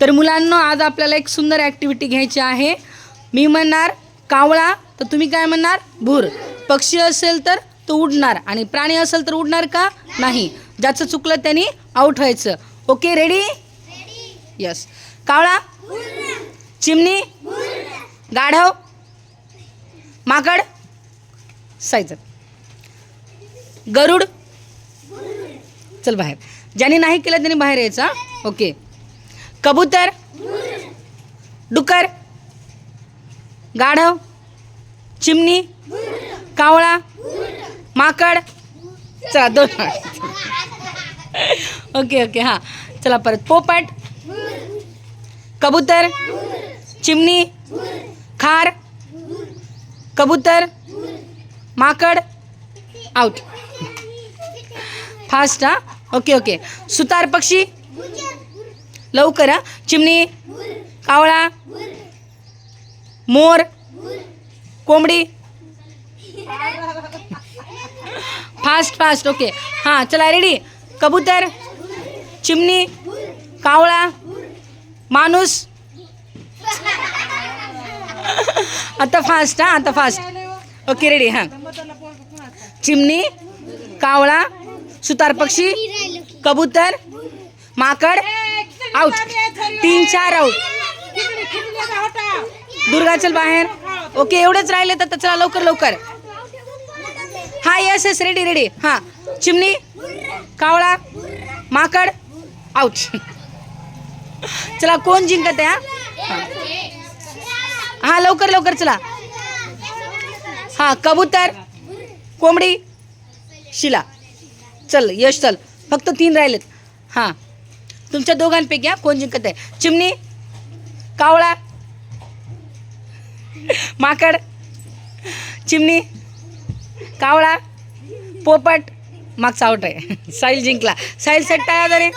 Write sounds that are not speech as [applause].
तर मुलांना आज आपल्याला एक सुंदर ॲक्टिव्हिटी घ्यायची आहे. मी म्हणणार कावळा तर तुम्ही काय म्हणणार? भूर. पक्षी असेल तर तो उडणार आणि प्राणी असेल तर उडणार का? नाही. ज्याचं चुकलं त्यांनी आऊट व्हायचं. ओके रेडी यस कावळा? चिमणी? गाढव? माकड? सायचं गरुड? चल बाहेर. ज्याने नाही केलं त्यांनी बाहेर यायचं हा? ओके कबूतर? डुकर? गाढव? चिमणी? कावळा? माकड? चला दोन ओके ओके हां. चला परत. पोपट? कबूतर? चिमणी? खार? कबूतर? माकड? आउट. फास्ट हां? Okay okay. सुतार पक्षी? लवकर चिमणी कावळा मोर कोंबडी. फास्ट फास्ट ओके हां चला रेडी कबूतर चिमणी कावळा माणूस. आता फास्ट हां आता फास्ट ओके रेडी हां. चिमणी कावळा सुतार पक्षी कबूतर माकड. आउट तीन चार आउट दुर्गा चल बाहेर. ओके एवढेच राहिले तर चला लवकर लवकर. हा यस येस रेडी रेडी हां. चिमणी कावळा माकड आउट चला कोण जिंकत आहे हा? हा लवकर लवकर चला. हा कबूतर कोंबडी शिला. चल यश चल. फक्त तीन राहिलेत. हां. तुमच्या दोघांपैकी हा कोण जिंकत आहे? चिमणी? कावळा? माकड? चिमणी? कावळा? पोपट? मागचा आउट आहे. [laughs] साहिल जिंकला. साहिल सेट टाळ्या जरे.